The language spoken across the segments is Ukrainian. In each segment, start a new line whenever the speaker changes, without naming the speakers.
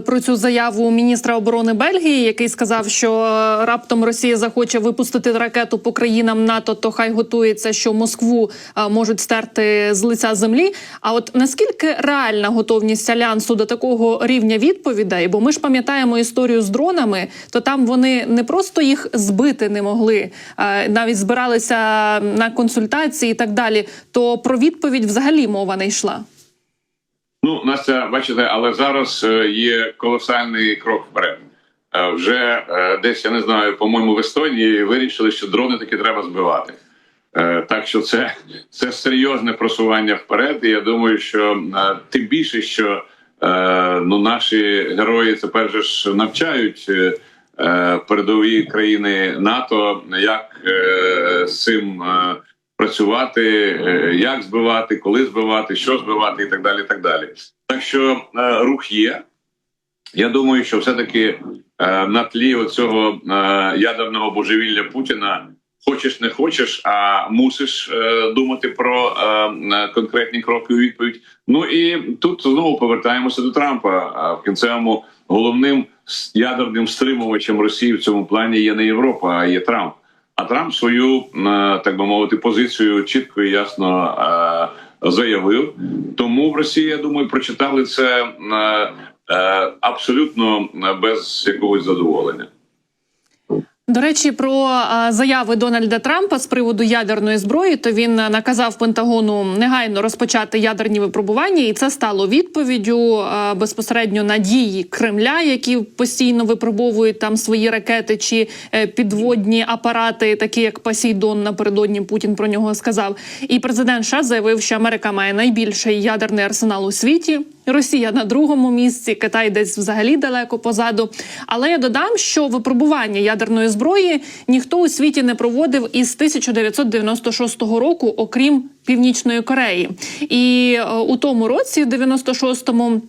Про цю заяву міністра оборони Бельгії, який сказав, що е, раптом Росія захоче випустити ракету по країнам НАТО, то хай готується, що Москву е, можуть стерти з лиця землі. А от наскільки реальна готовність альянсу до такого рівня відповідей? Бо ми ж пам'ятаємо історію з дронами, то там вони не просто їх збити не могли, е, навіть збиралися на консультації і так далі. То про відповідь взагалі мова не йшла.
Ну, Настя, бачите, але зараз е, є колосальний крок вперед. Е, Вже е, десь я не знаю, по-моєму, в Естонії вирішили, що дрони таки треба збивати. Так що це, це серйозне просування вперед. І я думаю, що тим більше, що ну, наші герої тепер же ж навчають передові країни НАТО, як з цим. Працювати, е, як збивати, коли збивати, що збивати, і так далі. Так далі. Так що е, рух є. Я думаю, що все-таки е, на тлі цього ядерного божевілля Путіна хочеш не хочеш, а мусиш думати про конкретні кроки у відповідь. Ну і тут знову повертаємося до Трампа. В кінцевому головним ядерним стримувачем Росії в цьому плані є не Європа, а є Трамп. А Трамп свою, е, так би мовити, позицію чітко і ясно е, заявив. Тому в Росії, я думаю, прочитали це е, абсолютно без якогось задоволення.
До речі, про заяви Дональда Трампа з приводу ядерної зброї, то він наказав Пентагону негайно розпочати ядерні випробування, і це стало відповіддю безпосередньо на дії Кремля, які постійно випробовують там свої ракети чи е, підводні апарати, такі як Посейдон. Напередодні Путін про нього сказав. І президент США заявив, що Америка має найбільший ядерний арсенал у світі. Росія на другому місці, Китай десь взагалі далеко позаду. Але я додам, що випробування ядерної зброї ніхто у світі не проводив із 1996 року, окрім Північної Кореї. І е, у тому році, в 96-му,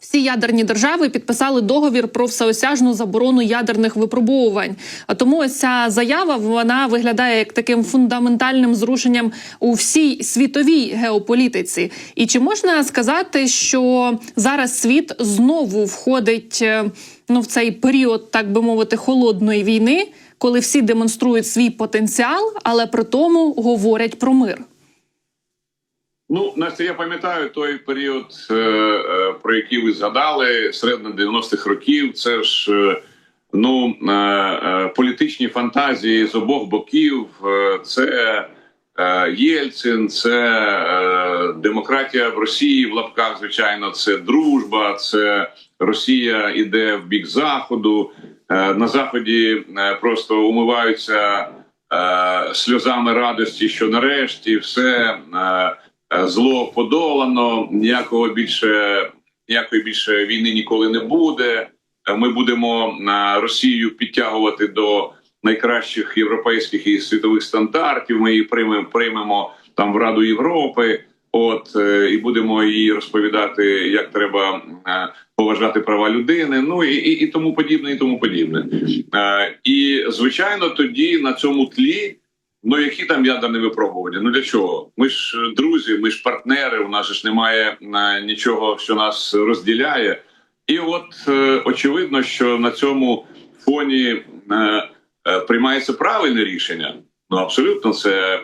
всі ядерні держави підписали договір про всеосяжну заборону ядерних випробовувань. А тому ось ця заява вона виглядає як таким фундаментальним зрушенням у всій світовій геополітиці. І чи можна сказати, що зараз світ знову входить е, ну в цей період, так би мовити, холодної війни, коли всі демонструють свій потенціал, але при тому говорять про мир?
Ну, Настя, я пам'ятаю той період, е, е, про який ви згадали, середини 90-х років. Це ж е, ну політичні фантазії з обох боків. Це Єльцин, це демократія в Росії в лапках. Звичайно, це дружба, це Росія іде в бік заходу. На заході просто умиваються сльозами радості, що нарешті все. Е, Е, зло подолано, ніякого більше ніякої більше війни ніколи не буде. Е, Ми будемо Росію підтягувати до найкращих європейських і світових стандартів. Ми її приймемо приймемо там в Раду Європи. От е, і будемо їй розповідати, як треба е, поважати права людини. Ну і, і, і тому подібне, і тому подібне. Е, І звичайно, тоді на цьому тлі. Ну, які там ядерні випробування? Ну для чого? Ми ж е, друзі, ми ж партнери. У нас ж немає е, нічого, що нас розділяє. І от е, очевидно, що на цьому фоні приймається правильне рішення. Ну абсолютно, це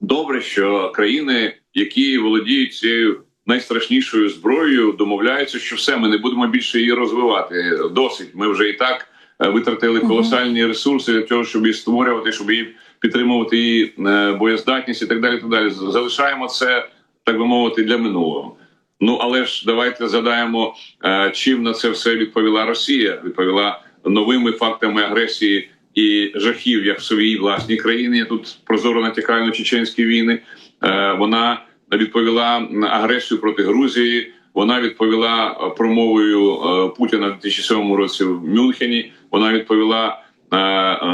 добре, що країни, які володіють цією найстрашнішою зброєю, домовляються, що все, ми не будемо більше її розвивати. Досить. Ми вже і так витратили колосальні ресурси для того, щоб її створювати, щоб її підтримувати її е, боєздатність і так далі. Так далі. Залишаємо це, так би мовити, для минулого. Ну але ж давайте задаємо, е, чим на це все відповіла Росія. Відповіла новими фактами агресії і жахів, як в своїй власній країні. Я тут прозоро натякаю на чеченські війни. Е, Вона відповіла на агресію проти Грузії. Вона відповіла промовою Путіна в 2007 році в Мюнхені. Вона відповіла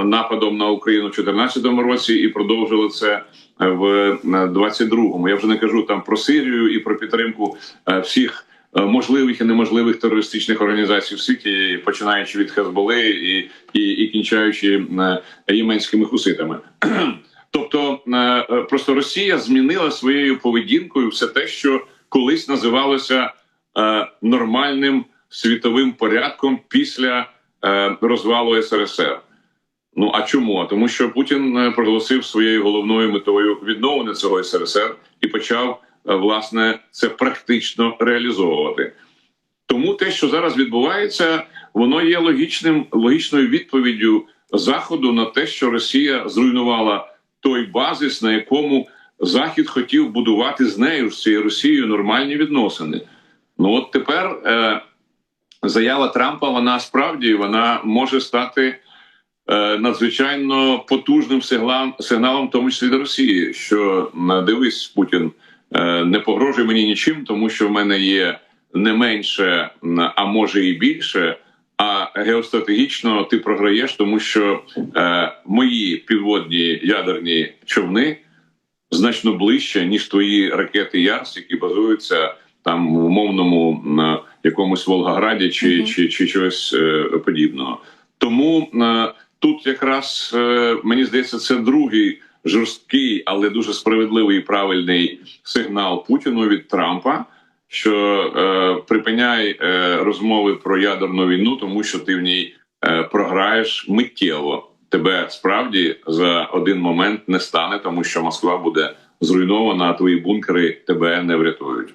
нападом на Україну в 2014 році і продовжила це в 22-му. Я вже не кажу там про Сирію і про підтримку е, всіх е, можливих і неможливих терористичних організацій в світі, починаючи від Хезболи і, і, і кінчаючи е, єменськими хуситами. Тобто е, е, просто Росія змінила своєю поведінкою все те, що колись називалося е, нормальним світовим порядком після е, розвалу СРСР. Ну а чому? Тому що Путін е, проголосив своєю головною метою відновлення цього СРСР і почав е, власне це практично реалізовувати. Тому те, що зараз відбувається, воно є логічним логічною відповіддю Заходу на те, що Росія зруйнувала той базис, на якому Захід хотів будувати з нею з цією Росією нормальні відносини. Ну от тепер е, заява Трампа, вона справді вона може стати е, надзвичайно потужним сигналом, сигналом, в тому числі для Росії, що дивись, Путін е, не погрожує мені нічим, тому що в мене є не менше, а може і більше. А геостратегічно ти програєш, тому що е, мої підводні ядерні човни значно ближче, ніж твої ракети Ярс, які базуються там в умовному якомусь Волгограді чи,
Мгм.
чи, чи чогось е, подібного. Тому е, тут якраз е, мені здається, це другий жорсткий, але дуже справедливий і правильний сигнал Путіну від Трампа. Що е, припиняй е, розмови про ядерну війну, тому що ти в ній е, програєш миттєво. Тебе справді за один момент не стане, тому що Москва буде зруйнована, а твої бункери тебе не врятують.